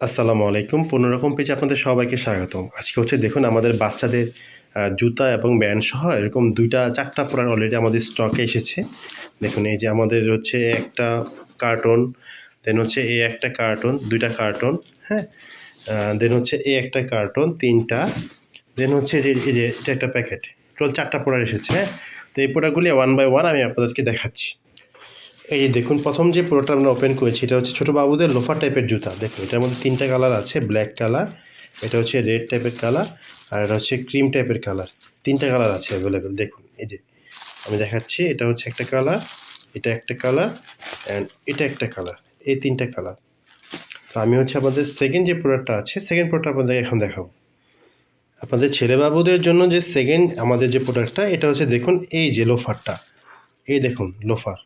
আসসালামু আলাইকুম। পুনরকম পেজে আপনাদের সবাইকে স্বাগতম। আজকে হচ্ছে দেখুন আমাদের বাচ্চাদের জুতা এবং ব্যান্ড সহ এরকম দুইটা, চারটা প্রোডাক্ট অলরেডি আমাদের স্টকে এসেছে। দেখুন এই যে আমাদের হচ্ছে একটা কার্টন দেন হচ্ছে এ একটা কার্টন দুইটা কার্টন হ্যাঁ? দেন হচ্ছে এ একটা কার্টন তিনটা দেন হচ্ছে যে, এই যে, এটা একটা প্যাকেট টোটাল চারটা প্রোডাক্ট এসেছে হ্যাঁ? তো এই প্রোডাক্টগুলি ওয়ান বাই ওয়ান আমি আপনাদেরকে দেখাচ্ছি। এই দেখুন, প্রথম যে প্রোডাক্ট আমরা ওপেন করেছি, এটা হচ্ছে ছোটো বাবুদের লোফার টাইপের জুতা। দেখুন, এটার মধ্যে তিনটা কালার আছে ব্ল্যাক কালার এটা হচ্ছে রেড টাইপের কালার আর এটা হচ্ছে ক্রিম টাইপের কালার তিনটা কালার আছে অ্যাভেলেবেল দেখুন, এই যে আমি দেখাচ্ছি, এটা হচ্ছে একটা কালার এটা একটা কালার অ্যান্ড এটা একটা কালার এই তিনটা কালার তো আমি হচ্ছে আমাদের সেকেন্ড যে প্রোডাক্টটা আছে সেকেন্ড প্রোডাক্ট আপনাদের এখন দেখাবো। আপনাদের ছেলেবাবুদের জন্য যে সেকেন্ড আমাদের যে প্রোডাক্টটা এটা হচ্ছে দেখুন, এই যে লোফারটা এই দেখুন লোফার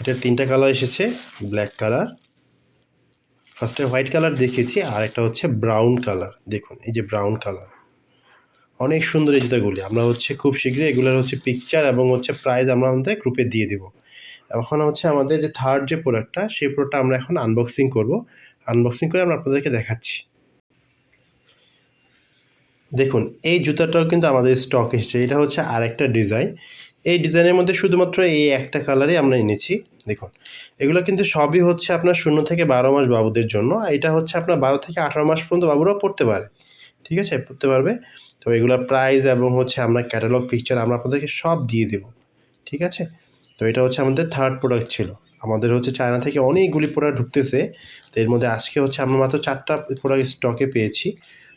এটার তিনটা কালার এসেছে ব্ল্যাক কালার ফার্স্টে হোয়াইট কালার দেখেছি আর একটা হচ্ছে ব্রাউন কালার দেখুন, এই যে ব্রাউন কালার অনেক সুন্দর এই জুতাগুলি। আমরা হচ্ছে খুব শীঘ্রই এগুলোর হচ্ছে পিকচার এবং হচ্ছে প্রাইস আমরা আমাদের গ্রুপে দিয়ে দিব। এখন হচ্ছে আমাদের যে থার্ড যে প্রোডাক্টটা সেই প্রোডাক্টটা আমরা এখন আনবক্সিং করব। আনবক্সিং করে আমরা আপনাদেরকে দেখাচ্ছি। দেখুন, এই জুতাটাও কিন্তু আমাদের স্টক এসেছে। এটা হচ্ছে আরেকটা ডিজাইন এই ডিজাইনের মধ্যে শুধুমাত্র এই একটা কালারই আমরা এনেছি। দেখুন, এগুলো কিন্তু সবই হচ্ছে আপনার শূন্য থেকে বারো মাস বাবুদের জন্য। এটা হচ্ছে আপনার বারো থেকে আঠারো মাস পর্যন্ত বাবুরাও পড়তে পারে। ঠিক আছে? পড়তে পারবে। তো এগুলোর প্রাইস এবং হচ্ছে আমরা ক্যাটালগ পিকচার আমরা আপনাদেরকে সব দিয়ে দেব। ঠিক আছে? তো এটা হচ্ছে আমাদের থার্ড প্রোডাক্ট ছিল। আমাদের হচ্ছে চায়না থেকে অনেকগুলি প্রোডাক্ট ঢুকতেছে। তো এর মধ্যে আজকে হচ্ছে আমরা মাত্র চারটা প্রোডাক্ট স্টকে পেয়েছি।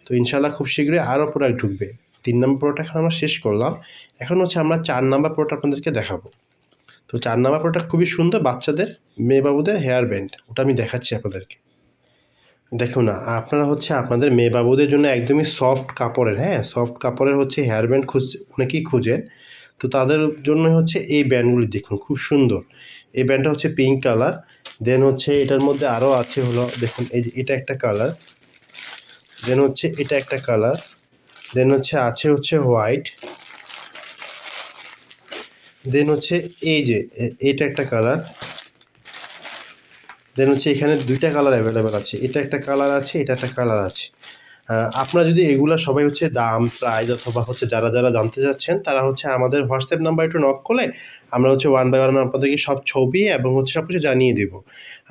তো ইনশাল্লাহ খুব শীঘ্রই আরও প্রোডাক্ট ঢুকবে। তিন নম্বর প্রোডাক্ট এখন আমরা শেষ করলাম। এখন হচ্ছে আমরা চার নাম্বার প্রোডাক্ট আপনাদেরকে দেখাবো। তো চার নাম্বার প্রোডাক্ট খুবই সুন্দর বাচ্চাদের মেয়ে বাবুদের হেয়ার ব্যান্ড ওটা আমি দেখাচ্ছি আপনাদেরকে। দেখুন না, আপনারা হচ্ছে আপনাদের মেয়ে বাবুদের জন্য একদমই সফট কাপড়ের হ্যাঁ সফট কাপড়ের হচ্ছে হেয়ার ব্যান্ড খুঁজ, অনেকেই খুঁজেন। তো তাদের জন্য হচ্ছে এই ব্যান্ডগুলি দেখুন, খুব সুন্দর। এই ব্যান্ডটা হচ্ছে পিঙ্ক কালার দেন হচ্ছে এটার মধ্যে আরও আছে হলো, দেখুন, এই এটা একটা কালার দেন হচ্ছে এটা একটা কালার দেন হচ্ছে আছে হচ্ছে হোয়াইট দেন হচ্ছে এই যে এটা একটা কালার দেন হচ্ছে এখানে দুইটা কালার অ্যাভেলেবেল আছে। এটা একটা কালার আছে, এটা একটা কালার আছে। আপনারা যদি এগুলা সবাই হচ্ছে দাম প্রাইস অথবা হচ্ছে যারা যারা জানতে চাচ্ছেন, তারা হচ্ছে আমাদের হোয়াটসঅ্যাপ নাম্বার একটু নক করলে আমরা হচ্ছে ওয়ান বাই ওয়ান আপনাদেরকে সব ছবি এবং হচ্ছে সব কিছু জানিয়ে দেবো।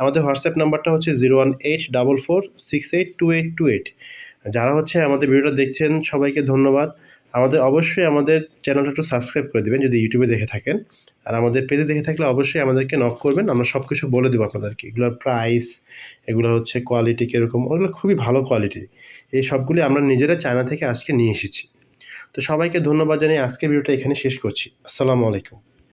আমাদের হোয়াটসঅ্যাপ নাম্বারটা হচ্ছে zero one eight double four six eight two eight two eight যারা হচ্ছে আমাদের ভিডিওটা দেখছেন, সবাইকে ধন্যবাদ। আমাদের অবশ্যই আমাদের চ্যানেলটা একটু সাবস্ক্রাইব করে দেবেন যদি ইউটিউবে দেখে থাকেন। আর আমাদের পেজে দেখে থাকলে অবশ্যই আমাদেরকে নক করবেন, আমরা সব কিছু বলে দেবো আপনাদেরকে। এগুলোর প্রাইস এগুলো হচ্ছে কোয়ালিটি কীরকম, ওগুলো খুবই ভালো কোয়ালিটি এই সবগুলি আমরা নিজেরা চায়না থেকে আজকে নিয়ে এসেছি। তো সবাইকে ধন্যবাদ জানিয়ে আজকের ভিডিওটা এখানে শেষ করছি। আসসালামু আলাইকুম।